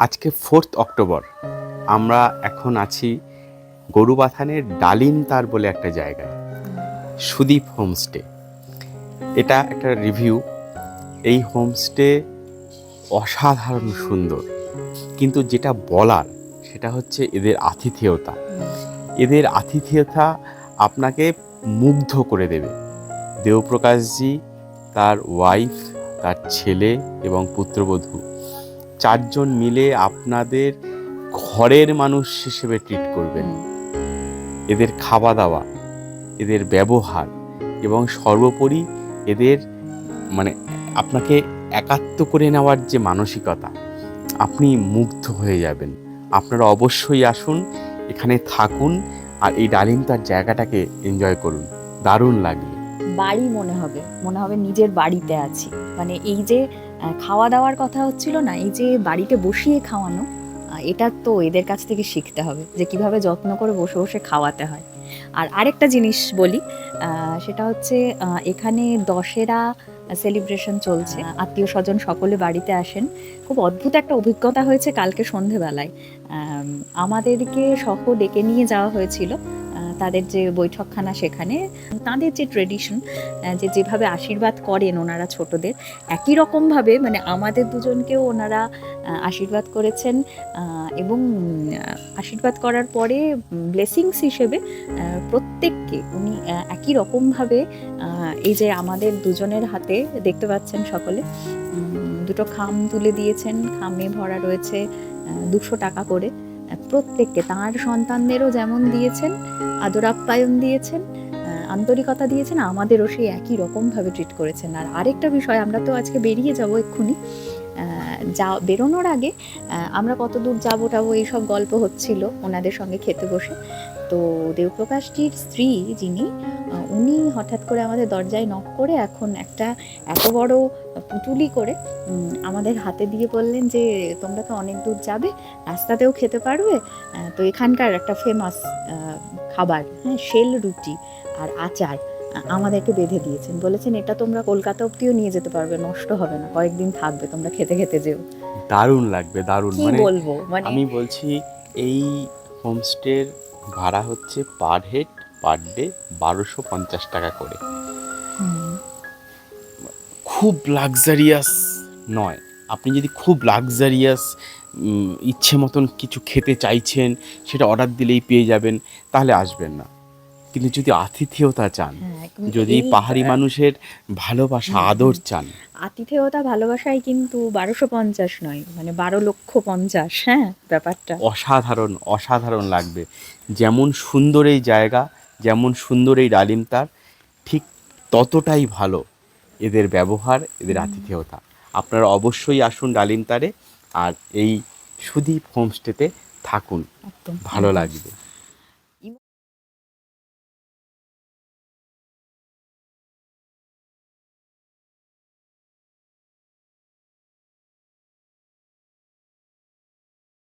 আজকে fourth October. আমরা এখন আছি গরুবাথানের ডালিমতার বলে একটা জায়গায়, সুদীপ হোমস্টে। এটা একটা রিভিউ। এই হোমস্টে অসাধারণ সুন্দর। কিন্তু যেটা বলার, সেটা হচ্ছে এদের আতিথেয়তা। এদের আতিথেয়তা আপনাকে মুগ্ধ করে দেবে। দেবপ্রকাশজি তার ওয়াইফ তার ছেলে এবং পুত্রবধূ চারজন মিলে আপনাদের ঘরের মানুষ হিসেবে ট্রিট করবেন। এদের খাওয়া দাওয়া, এদের ব্যবহার এবং সর্বোপরি এদের মানে আপনাকে একাত্ম করে নেওয়ার যে মানসিকতা, আপনি মুগ্ধ হয়ে যাবেন। আপনারা অবশ্যই আসুন, এখানে থাকুন আর এই ডালিমতার জায়গাটাকে এনজয় করুন। দারুণ লাগবে বাড়ি মনে হবে মনে হবে নিজের বাড়িতে আছি। মানে এই যে খাওয়া দাওয়ার কথা হচ্ছিল না, এই যে বাড়িতে বসিয়ে খাওয়ানো এটা তো এদের কাছ থেকে শিখতে হবে যে কীভাবে যত্ন করে বসে বসে খাওয়াতে হয়। আর আরেকটা জিনিস বলি সেটা হচ্ছে এখানে দশেরা সেলিব্রেশন চলছে। আত্মীয় স্বজন সকলে বাড়িতে আসেন। খুব অদ্ভুত একটা অভিজ্ঞতা হয়েছে কালকে সন্ধেবেলায়। আমাদেরকে সহ ডেকে নিয়ে যাওয়া হয়েছিল। তাদের যে বৈঠকখানা সেখানে, তাদের যে ট্রেডিশন যে যেভাবে আশীর্বাদ করেন ওনারা ছোটদের, একই রকমভাবে মানে আমাদের দুজনকেও ওনারা আশীর্বাদ করেছেন এবং আশীর্বাদ করার পরে ব্লেসিংস হিসেবে প্রত্যেককে উনি একই রকমভাবে এই যে আমাদের দুজনের হাতে দেখতে পাচ্ছেন সকলে দুটো খাম তুলে দিয়েছেন, খামে ভরা রয়েছে দুশো টাকা করে। প্রত্যেককে, তার সন্তানদেরও যেমন দিয়েছেন, আদর আপ্যায়ন দিয়েছেন আন্তরিকতা দিয়েছেন, আমাদেরও সেই একই রকমভাবে ট্রিট করেছেন। আর আরেকটা বিষয়, আমরা তো আজকে বেরিয়ে যাব এক্ষুনি। যা, বেরোনোর আগে আমরা কত দূর যাব টাবো এইসব গল্প হচ্ছিল ওনাদের সঙ্গে খেতে বসে। তো দেবপ্রকাশটির স্ত্রী যিনি উনি হঠাৎ করে আমাদের দরজায় নক করে এখন একটা এত বড় পুটুলি করে আমাদের হাতে দিয়ে বললেন যে তোমরা তো অনেক দূর যাবে রাস্তাতেও খেতে পারবে তো এখানকার একটা ফেমাস খাবার হ্যাঁ শেল রুটি আর আচার আমাদেরকে বেঁধে দিয়েছেন। বলেছেন এটা তোমরা কলকাতা অব্দিও নিয়ে যেতে পারবে নষ্ট হবে না কয়েকদিন থাকবে তোমরা খেতে খেতে যেও। দারুণ লাগবে দারুণ মানে বলব মানে আমি বলছি এই হোমস্টের ভাড়া হচ্ছে পার হেড পার ডে বারোশো পঞ্চাশ টাকা করে। খুব লাক্সারিয়াস নয় আপনি যদি খুব লাক্সারিয়াস ইচ্ছে মতন কিছু খেতে চাইছেন সেটা অর্ডার দিলেই পেয়ে যাবেন তাহলে আসবেন না। কিন্তু যদি আতিথেয়তা চান হ্যাঁ, যদি পাহাড়ি মানুষের ভালোবাসা আদর চান। আতিথেয়তা ভালোবাসায় কিন্তু বারোশো পঞ্চাশ নয় মানে বারো লক্ষ পঞ্চাশ হ্যাঁ ব্যাপারটা। অসাধারণ অসাধারণ লাগবে। যেমন সুন্দর এই জায়গা যেমন সুন্দর এই ডালিম তার ঠিক ততটাই ভালো এদের ব্যবহার এদের আতিথেয়তা। আপনারা অবশ্যই আসুন ডালিম তারে আর এই সুদীপ হোমস্টেতে থাকুন। ভালো লাগবে।